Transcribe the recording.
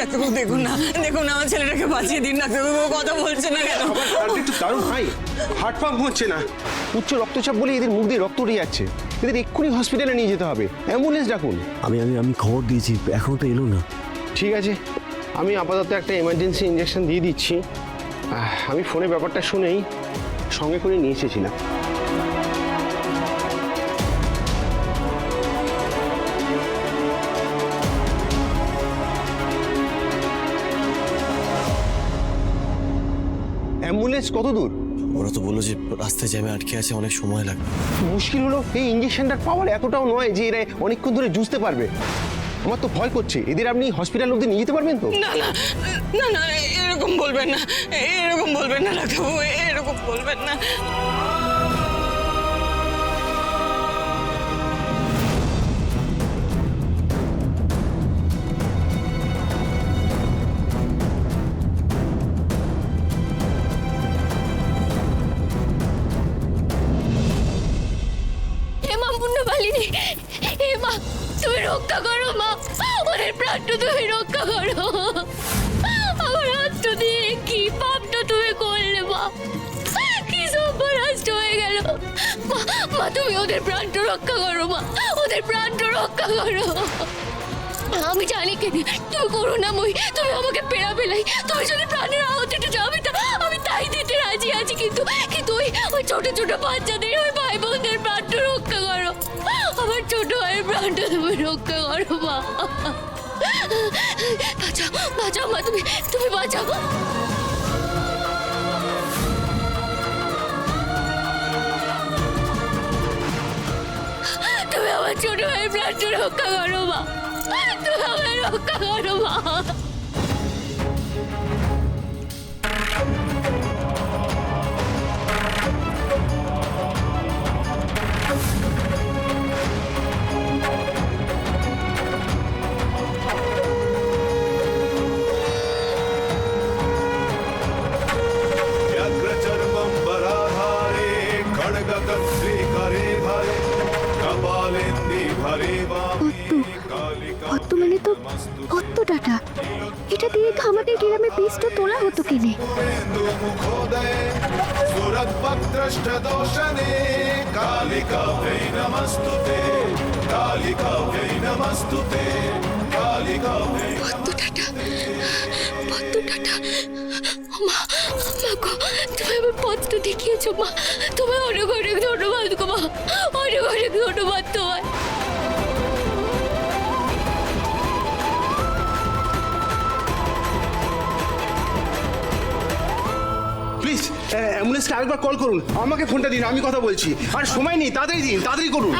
ডাক্তারবাবু দেখুন না দেখুন আমার ছেলেটাকে বাঁচিয়ে দিন ডাক্তারবাবু ও কথা বলছে না কেন? তো দারুণ হাই হার্ট পাম্প হচ্ছে না। উচ্চ রক্তচাপ বলে এদের মুখ দিয়ে রক্ত উঠে যাচ্ছে। এদের এক্ষুনি হসপিটালে নিয়ে যেতে হবে। অ্যাম্বুলেন্স ডাকুন। আমি আমি আমি খবর দিয়েছি এখনও তো এলো না। ঠিক আছে। আমি আপাতত একটা এমার্জেন্সি ইঞ্জেকশন দিয়ে দিচ্ছি। আমি ফোনে ব্যাপারটা শুনেই সঙ্গে করে নিয়ে এসেছিলাম। অ্যাম্বুলেন্স কত দূর? ওরা তো বলল যে রাস্তায় জ্যামে আটকে আছে অনেক সময় লাগবে। মুশকিল হলো এই ইঞ্জেকশনটার পাওয়ার এতটাও নয় যে এরা অনেকক্ষণ ধরে জুঝতে পারবে। আমার তো ভয় করছে। এদের আপনি হসপিটাল অব্দি নিয়ে যেতে পারবেন তো? না না না না এরকম বলবেন না এরকম বলবেন না ডাক্তারবাবু এরকম বলবেন না। মুন্ডমালিনী হে মা, তুমি রক্ষা করো, মা। ওদের প্রাণটা তুমি রক্ষা করো। আমার হাতটা দিয়ে কি পাপটা তুমি করলে, মা? মা তুমি ওদের প্রাণটা রক্ষা করো, মা। ওদের প্রাণটা রক্ষা করো। আমি জানি কি তুমি করুণাময়ী, তুমি আমাকে পেরা পেলাই। তুমি যদি প্রাণের আহতিটা যাবে, তা আমি তাই দিতে রাজি আছি, কিন্তু কিন্তু ওই ওই ছোট ছোট বাচ্চাদের, ওই ভাই বোনদের প্রাণটা রক্ষা তুমি রক্ষা করো মা বাঁচাও বাঁচাও মা, তুমি তুমি বাঁচাও তুমি আমার ছোট ভাই প্রাণ রক্ষা করো মা। তুমি আমার রক্ষা করো মা। পদ্ম মানে তো পদ্ম ডাটা এটা দিয়ে তো আমাদের গ্রামে বীজটা তোলা হতো কিনে? কালিকা ভৈ নমস্তুতে কালিকা ভৈ নমস্তুতে কালিকা ভৈ তুমি আমার পদ্ম দেখিয়েছো, মা। তোমার অনেক অনেক গো অনেক অনেক ধন্যবাদ তোমার প্লিজ অ্যাম্বুলেন্সকে আরেকবার কল করুন। আমাকে ফোনটা দিন আমি কথা বলছি। আর সময় নেই তাড়াতাড়ি দিন তাড়াতাড়ি করুন।